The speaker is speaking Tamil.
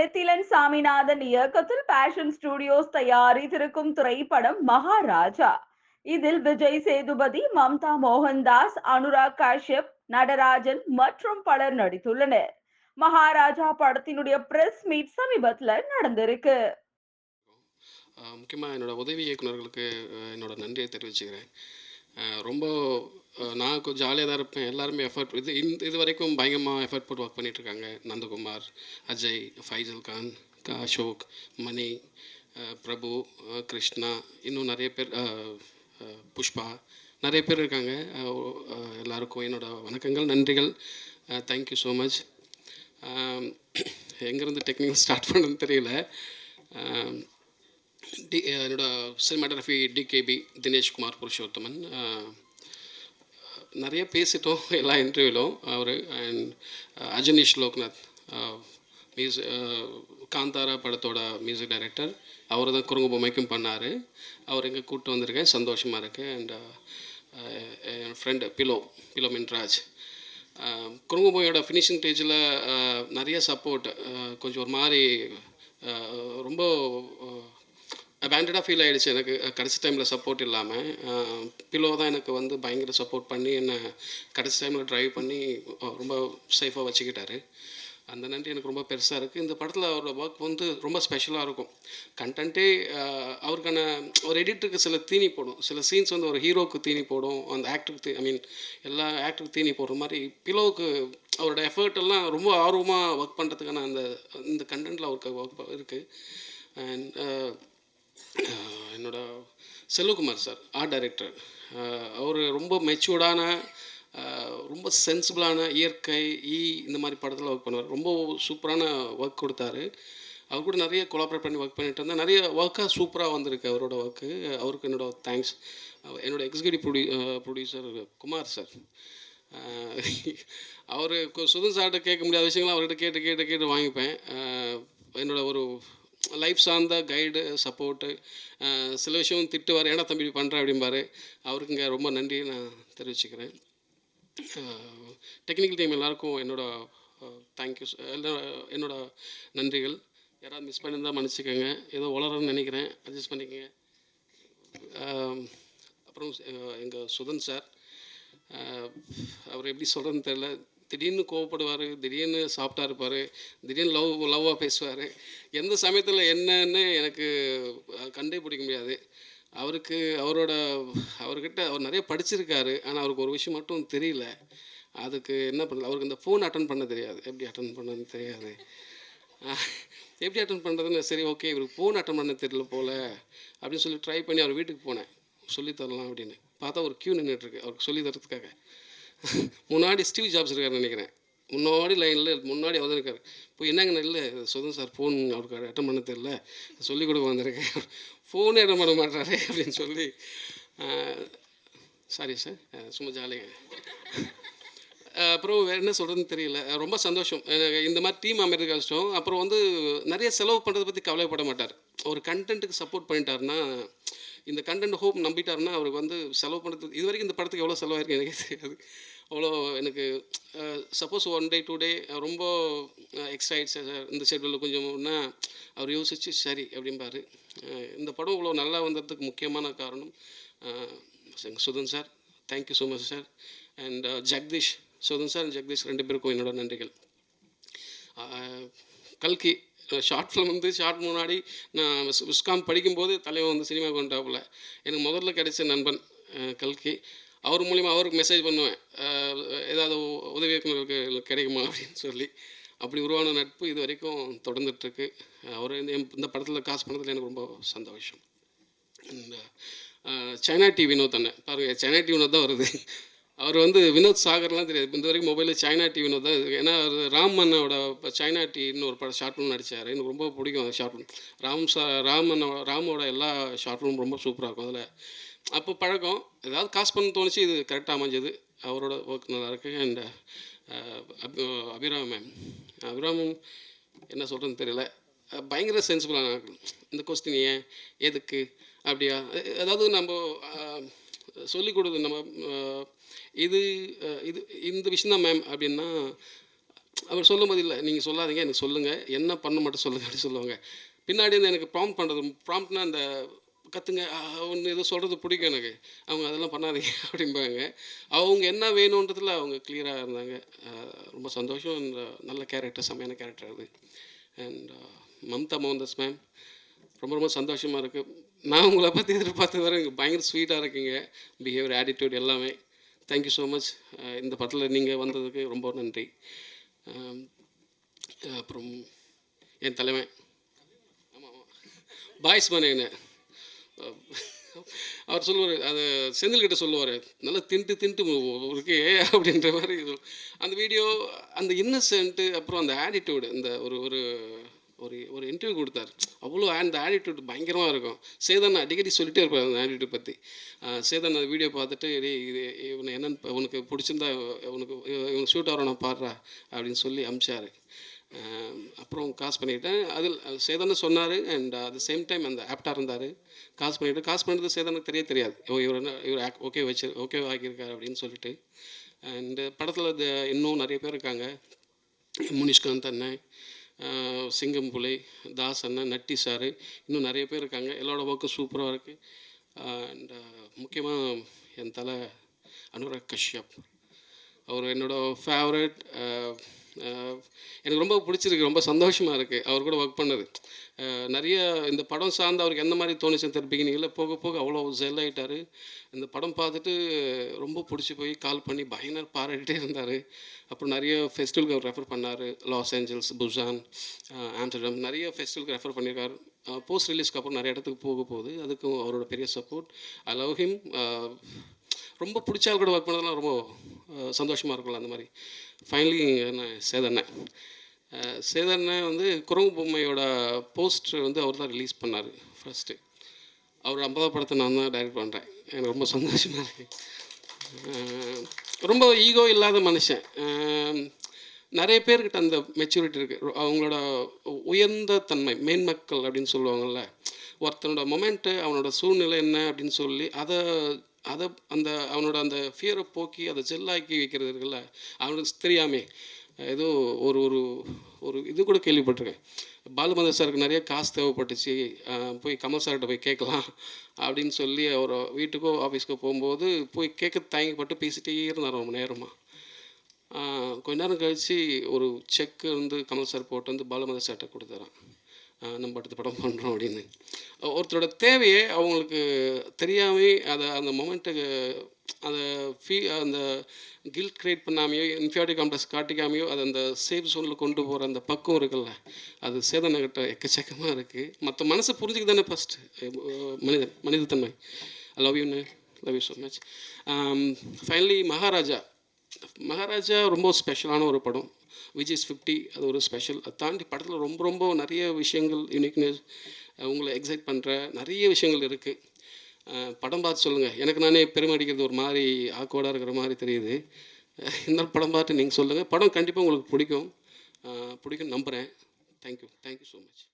நெத்திலன் சாமிநாதன் இயக்கத்தில் பேஷன் ஸ்டுடியோஸ் தயாரித்திருக்கும் திரைப்படம் மகாராஜா. இதில் விஜய் சேதுபதி மம்தா மோகன்தாஸ் அனுராக் காஷ்யப் நடராஜன் மற்றும் பலர் நடித்துள்ளனர். மகாராஜா படத்தினுடைய பிரஸ் மீட் சமீபத்துல நடந்திருக்கு. முக்கியமாக என்னோட உதவி இயக்குநர்களுக்கு என்னோட நன்றியை தெரிவிச்சுக்கிறேன். ரொம்ப நான் கொஞ்சம் ஜாலியாக தான் இருப்பேன். எல்லாருமே எஃபர்ட் இது இந்த இது வரைக்கும் பயங்கரமாக எஃபர்ட் போட்டு ஒர்க் பண்ணிகிட்ருக்காங்க நந்தகுமார் அஜய் ஃபைசல் கான் அசோக் மணி பிரபு கிருஷ்ணா இன்னும் நிறைய பேர் புஷ்பா நிறைய பேர் இருக்காங்க. எல்லாருக்கும் என்னோட வணக்கங்கள் நன்றிகள். தேங்க்யூ ஸோ மச் எங்கேருந்து டெக்னிக்கல் ஸ்டார்ட் பண்ணணும்னு தெரியல. டி என்னோட சினிமாட்டோகிராஃபி டிகேபி தினேஷ்குமார் புருஷோத்தமன். நிறைய பேசிட்டோம் எல்லா இன்டர்வியூலும் uh, uh, uh, அவர் அண்ட் அஜனீஷ் லோக்நாத் மியூசிக் காந்தாரா படத்தோட மியூசிக் டைரக்டர் அவர் தான் குறுங்கு பொம்மைக்கும் பண்ணார். அவர் இங்கே கூப்பிட்டு வந்திருக்கேன் சந்தோஷமாக இருக்குது அண்ட் என் ஃப்ரெண்டு பிலோ பிலோ மின்ராஜ் குறுங்குபோயோட ஃபினிஷிங் ஸ்டேஜில் நிறைய சப்போர்ட் கொஞ்சம் ஒரு மாதிரி ரொம்ப அபேண்டடாக ஃபீல் ஆகிடுச்சு எனக்கு கடைசி டைமில் சப்போர்ட் இல்லாமல் பிலோ தான் எனக்கு வந்து பயங்கர சப்போர்ட் பண்ணி என்னை கடைசி டைமில் ட்ரைவ் பண்ணி ரொம்ப சேஃபாக வச்சுக்கிட்டாரு. அந்த நன்றி எனக்கு ரொம்ப பெருசாக இருக்குது இந்த படத்தில் அவரோட ஒர்க் வந்து ரொம்ப ஸ்பெஷலாக இருக்கும். கண்டென்ட்டே அவருக்கான ஒரு எடிட்டருக்கு சில தீனி போடும். சில சீன்ஸ் வந்து ஒரு ஹீரோவுக்கு தீனி போடும். அந்த ஆக்டருக்கு ஐ மீன் எல்லா ஆக்டருக்கு தீனி போடுற மாதிரி பிலோவுக்கு அவரோட எஃபர்ட் எல்லாம் ரொம்ப ஆர்வமாக ஒர்க் பண்ணுறதுக்கான அந்த இந்த கண்டென்ட்டில் அவருக்கு ஒர்க் இருக்குது அண்ட் என்னோட செல்வகுமார் சார் ஆர்ட் டைரக்டர் அவர் ரொம்ப மெச்சூர்டான ரொம்ப சென்சிபிளான இயற்கை ஈ இந்த மாதிரி படத்தில் ஒர்க் பண்ணுவார். ரொம்ப சூப்பரான ஒர்க் கொடுத்தாரு. அவர் கூட நிறைய கொலாபரேட் பண்ணி ஒர்க் பண்ணிட்டு இருந்தேன். நிறைய ஒர்க்காக சூப்பராக வந்திருக்கு அவரோட ஒர்க்கு அவருக்கு என்னோட தேங்க்ஸ் என்னோடய எக்ஸிக்யூட்டிவ் ப்ரொடியூ ப்ரொடியூசர் குமார் சார். அவர் சுதன் சார்கிட்ட கேட்க முடியாத விஷயங்கள்லாம் அவர்கிட்ட கேட்டு கேட்டு கேட்டு வாங்கிப்பேன். என்னோட ஒரு லைஃப் சார்ந்த கைடு சப்போர்ட்டு சில விஷயம் திட்டுவார் ஏன்னா தம்பி பண்ணுறேன் அப்படிம்பாரு. அவருக்குங்க ரொம்ப நன்றி. நான் தெரிவிச்சுக்கிறேன். டெக்னிக்கல் டீம் எல்லாருக்கும் என்னோட தேங்க்யூ என்னோட நன்றிகள். யாராவது மிஸ் பண்ணியிருந்தால் மன்னிச்சுக்கோங்க. ஏதோ வளரன்னு நினைக்கிறேன். அட்ஜஸ்ட் பண்ணிக்கோங்க. அப்புறம் எங்கள் சுதன் சார் அவர் எப்படி சொல்கிறதுன்னு தெரில திடீர்னு கோவப்படுவார் திடீர்னு சாஃப்டாக இருப்பார் திடீர்னு லவ் லவ்வாக பேசுவார். எந்த சமயத்தில் என்னன்னு எனக்கு கண்டே பிடிக்க முடியாது. அவருக்கு அவரோட அவர்கிட்ட அவர் நிறைய படிச்சிருக்காரு ஆனால் அவருக்கு ஒரு விஷயம் மட்டும் தெரியல. அதுக்கு என்ன பண்ணல அவருக்கு இந்த ஃபோன் அட்டன் பண்ண தெரியாது. எப்படி அட்டன் பண்ணன்னு தெரியாது. எப்படி அட்டன் பண்ணுறதுன்னு சரி ஓகே இவருக்கு ஃபோன் அட்டன் பண்ண தெரியல போல் அப்படின்னு சொல்லி ட்ரை பண்ணி அவர் வீட்டுக்கு போனேன். சொல்லித்தரலாம் அப்படின்னு. பார்த்தா ஒரு க்யூ நின்றுட்டுருக்கு அவருக்கு சொல்லி தரத்துக்காக. முன்னாடி ஸ்டீவ் ஜாப்ஸ் இருக்காருன்னு நினைக்கிறேன். முன்னாடி லைனில் முன்னாடி அவர் இருக்கார். போய் என்னங்க இல்லை சொதன் சார் ஃபோன் அவருக்கு அட்டன் பண்ண தெரில சொல்லிக் கொடுக்க வந்திருக்கேன் ஃபோனே அட்டன் பண்ண மாட்டாரே அப்படின்னு சொல்லி சாரி சார் சும்மா ஜாலியாக அப்புறம் வேறு என்ன சொல்கிறதுன்னு தெரியல. ரொம்ப சந்தோஷம். எனக்கு இந்த மாதிரி டீம் அமைகிறது கஷ்டம் அப்புறம் வந்து நிறைய செலவு பண்ணுறதை பற்றி கவலைப்பட மாட்டார். ஒரு கண்டென்ட்டுக்கு சப்போர்ட் பண்ணிட்டாருன்னா இந்த கண்டென்ட் ஹோப் நம்பிட்டாருன்னா அவருக்கு வந்து செலவு பண்ணுறது இது வரைக்கும் இந்த படத்துக்கு எவ்வளோ செலவாயிருக்கு எனக்கே தெரியாது. அவ்வளோ எனக்கு suppose one day two day ரொம்ப எக்ஸைட் சார் இந்த ஷெட்யூலில் கொஞ்சம்னா அவர் யோசிச்சு சரி அப்படிம்பாரு. இந்த படம் இவ்வளோ நல்லா வந்ததுக்கு முக்கியமான காரணம் Sudhan sir thank you so much sir and Jagadish Sudhan sir Jagadish ரெண்டு பேருக்கும் என்னோட நன்றிகள். கல்கி ஷார்ட் ஃபிலிம் வந்து ஷார்ட் முன்னாடி நான் விஸ்காம் படிக்கும்போது தலைவன் வந்து சினிமா கொண்டாப்புல. எனக்கு முதல்ல கிடைச்ச நண்பன் கல்கி. அவர் மூலிமா அவருக்கு மெசேஜ் பண்ணுவேன். ஏதாவது உ- உதவி கிடைக்குமா அப்படின்னு சொல்லி. அப்படி உருவான நட்பு இது வரைக்கும் தொடர்ந்துட்டுருக்கு. அவர் இந்த இந்த படத்தில் காசு பண்ணதில் எனக்கு ரொம்ப சந்தோஷம். சைனா டி வினோத் அண்ணன் பாருங்கள் சைனா டிவினோ வினோத் தான் வருது. அவர் வந்து வினோத் சாகர்லாம் தெரியாது. இந்த வரைக்கும் மொபைலில் சைனா டி வினோத் தான் ஏன்னா அவர் ராம் அண்ணாவோட சைனா டின்னு ஒரு படம் ஷார்ட் ஃபிலிம் நடிச்சார். எனக்கு ரொம்ப பிடிக்கும் அந்த ஷார்ட் ஃபிலிம் ராம் சா ராம் அண்ணா ராமோட எல்லா ஷார்ட் ஃபிலிம் ரொம்ப சூப்பராக இருக்கும் அதில். அப்போ பழக்கம். ஏதாவது காசு பண்ண தோணுச்சு இது கரெக்டாக அமைஞ்சது. அவரோட ஒர்க் நல்லாயிருக்கு அண்ட் அபிராம மேம் அபிராமம் என்ன சொல்கிறதுன்னு தெரியல. பயங்கர சென்சிபிளாக இந்த கொஸ்டின் ஏன்? எதுக்கு? அப்படியா? அதாவது நம்ம சொல்லிக் கொடுக்குது நம்ம இது இது இந்த விஷயம் தான் மேம் அப்படின்னா அவர் சொல்லும்போது இல்லை நீங்கள் சொல்லாதீங்க எனக்கு சொல்லுங்கள் என்ன பண்ண மட்டும் சொல்லுங்கள் அப்படின்னு சொல்லுவாங்க. பின்னாடி வந்து எனக்கு ப்ராம்ப்ட் பண்ணுறது ப்ராம்ப்ட்னா அந்த கற்றுங்க ஒன்று எதுவும் சொல்கிறது பிடிக்கும் எனக்கு. அவங்க அதெல்லாம் பண்ணாதீங்க அப்படிம்பாங்க. அவங்க என்ன வேணுன்றதுல அவங்க கிளியராக இருந்தாங்க. ரொம்ப சந்தோஷம் நல்ல கேரக்டர் செம்மையான கேரக்டர் அது. அண்ட் மம்தா மோகன்தாஸ் மேம் ரொம்ப ரொம்ப சந்தோஷமாக இருக்குது நான் உங்களை பற்றி எதிர்பார்த்து வரேன் பயங்கர ஸ்வீட்டாக இருக்கீங்க. பிஹேவியர் ஆட்டிடியூட் எல்லாமே. தேங்க்யூ ஸோ மச் இந்த படத்தில் நீங்கள் வந்ததுக்கு ரொம்ப நன்றி. அப்புறம் என் தலைவன். ஆமாம் ஆமாம் பாய்ஸ் பண்ணேன்னு அவர் சொல்லுவார் அது செந்தில்கிட்ட சொல்லுவார் நல்லா தின்ட்டு தின்ட்டு இருக்கே அப்படின்ற மாதிரி. அந்த வீடியோ அந்த இன்னசென்ட்டு அப்புறம் அந்த ஆட்டிடியூடு இந்த ஒரு ஒரு ஒரு ஒரு இன்டர்வியூ கொடுத்தாரு. அவ்வளோ அந்த ஆட்டிடியூட் பயங்கரமாக இருக்கும். சேதன் அடிக்கடி சொல்லிட்டே இருப்பார் அந்த ஆட்டிடியூட் பற்றி சேதன் அந்த வீடியோ பார்த்துட்டு டேய் இது இவனை என்னென்னு உனக்கு பிடிச்சிருந்தா உனக்கு இவனுக்கு ஷூட் ஆகிறோம் நான் பாடுறா அப்படின்னு சொல்லி அமிச்சார். அப்புறம் காசு பண்ணிக்கிட்டேன் அதில் சேதன்னு சொன்னார் and at the same time அந்த ஆப்டாக இருந்தார். காசு பண்ணிவிட்டு காசு பண்ணுறது சேதனுக்கு தெரிய தெரியாது. ஓ இவர் என்ன இவர் ஓகே வச்சு ஓகே ஆகியிருக்காரு அப்படின்னு சொல்லிட்டு. அண்டு படத்தில் இன்னும் நிறைய பேர் இருக்காங்க. முனிஷ்காந்த் அண்ணன் சிங்கம்புலை சிங்கம் புலை தாஸ் அண்ணன் நட்டி சார் இன்னும் நிறைய பேர் இருக்காங்க. எல்லாரோட ஒர்க்கும் சூப்பராக இருக்குது அண்ட் முக்கியமாக என் தலை அனுராக் கஷ்யப். அவர் என்னோட ஃபேவரட் எனக்கு ரொம்ப பிடிச்சிருக்கு ரொம்ப சந்தோஷமாக இருக்குது அவர் கூட ஒர்க் பண்ணது. நிறைய இந்த படம் சார்ந்து அவருக்கு எந்த மாதிரி தோணுச்சுன்னு தெரியல பிகினிங்கில் போக போக அவ்வளோ ஜெல் ஆகிட்டார் இந்த படம் பார்த்துட்டு ரொம்ப பிடிச்சி போய் கால் பண்ணி பயங்கர பாராட்டிகிட்டே இருந்தார். அப்புறம் நிறைய ஃபெஸ்டிவலுக்கு அவர் ரெஃபர் பண்ணார். லாஸ் ஏஞ்சல்ஸ் புசான் ஆம்ஸ்டர்டம் நிறைய ஃபெஸ்டிவலுக்கு ரெஃபர் பண்ணியிருக்காரு. போஸ்ட் ரிலீஸ்க்கு அப்புறம் நிறைய இடத்துக்கு போக போகுது. அதுக்கும் அவரோட பெரிய சப்போர்ட் ஐ லவ் ஹிம் ரொம்ப பிடிச்ச ஆள் கூட ஒர்க் பண்ணதெல்லாம் ரொம்ப சந்தோஷமாக இருக்கும்ல அந்த மாதிரி. ஃபைனலி என்ன சேதண்ணன் அஹ் சேதண்ணன் வந்து குரங்கு பொம்மையோட போஸ்டர் வந்து அவர் தான் ரிலீஸ் பண்ணார் ஃபஸ்ட்டு அவர் ஐம்பதாவது படத்தை நான் தான் டைரக்ட் பண்ணுறேன் எனக்கு ரொம்ப சந்தோஷமாக இருக்குது ரொம்ப ஈகோ இல்லாத மனுஷன். நிறைய பேர்கிட்ட அந்த மெச்சூரிட்டி இருக்குது அவங்களோட உயர்ந்த தன்மை மேன்மக்கள் அப்படின்னு சொல்லுவாங்கள்ல ஒருத்தனோட மொமெண்ட்டு அவனோட சூழ்நிலை என்ன அப்படின்னு சொல்லி அதை அதை அந்த அவனோட அந்த ஃபியரை போக்கி அதை ஜெல்லாக்கி வைக்கிறது இருக்குல்ல அவனுக்கு தெரியாமே. ஏதோ ஒரு ஒரு ஒரு இது கூட கேள்விப்பட்டிருக்கேன். பாலுமந்தர் சாருக்கு நிறைய காசு தேவைப்பட்டுச்சு. போய் கமல் சார்கிட்ட போய் கேட்கலாம் அப்படின்னு சொல்லி அவர் வீட்டுக்கோ ஆஃபீஸ்க்கோ போகும்போது போய் கேட்க தயங்கப்பட்டு பேசிட்டே இருந்தார் ரொம்ப நேரமாக கொஞ்ச நேரம் கழித்து ஒரு செக் வந்து கமல் சார் போட்டு வந்து பாலுமதி சார்கிட்ட கொடுத்துறான். நம்ம அடுத்த படம் பண்ணுறோம் அப்படின்னு. ஒருத்தரோட தேவையை அவங்களுக்கு தெரியாமே அதை அந்த மொமெண்ட்டுக்கு அதை ஃபீ அந்த கில்ட் க்ரியேட் பண்ணாமையோ இன்ஃபியாரிட்டி காம்ப்ளெக்ஸ் காட்டிக்காமையோ அதை அந்த சேஃப் ஜோனில் கொண்டு போகிற அந்த பக்கம் இருக்குல்ல அது சேதனகிட்ட எக்கச்சக்கமாக இருக்குது மற்ற மனசை புரிஞ்சுக்க தானே ஃபஸ்ட்டு மனிதன் மனிதத்தன்மை. I love you love you so much finally Maharaja. Maharaja ரொம்ப ஸ்பெஷலான ஒரு படம். விஜய்ஸ் ஃபிஃப்டி அது ஒரு ஸ்பெஷல் அதை தாண்டி படத்தில் ரொம்ப ரொம்ப நிறைய விஷயங்கள் யூனிக்னஸ் உங்களை எக்ஸைட் பண்ணுற நிறைய விஷயங்கள் இருக்குது படம் பார்த்து சொல்லுங்கள் எனக்கு நானே பெருமை அடிக்கிறது ஒரு மாதிரி ஆக்கோடாக இருக்கிற மாதிரி தெரியுது. இருந்தாலும் படம் பார்த்து நீங்கள் சொல்லுங்கள் படம் கண்டிப்பாக உங்களுக்கு பிடிக்கும். பிடிக்கும் நம்புகிறேன் தேங்க்யூ தேங்க்யூ ஸோ மச்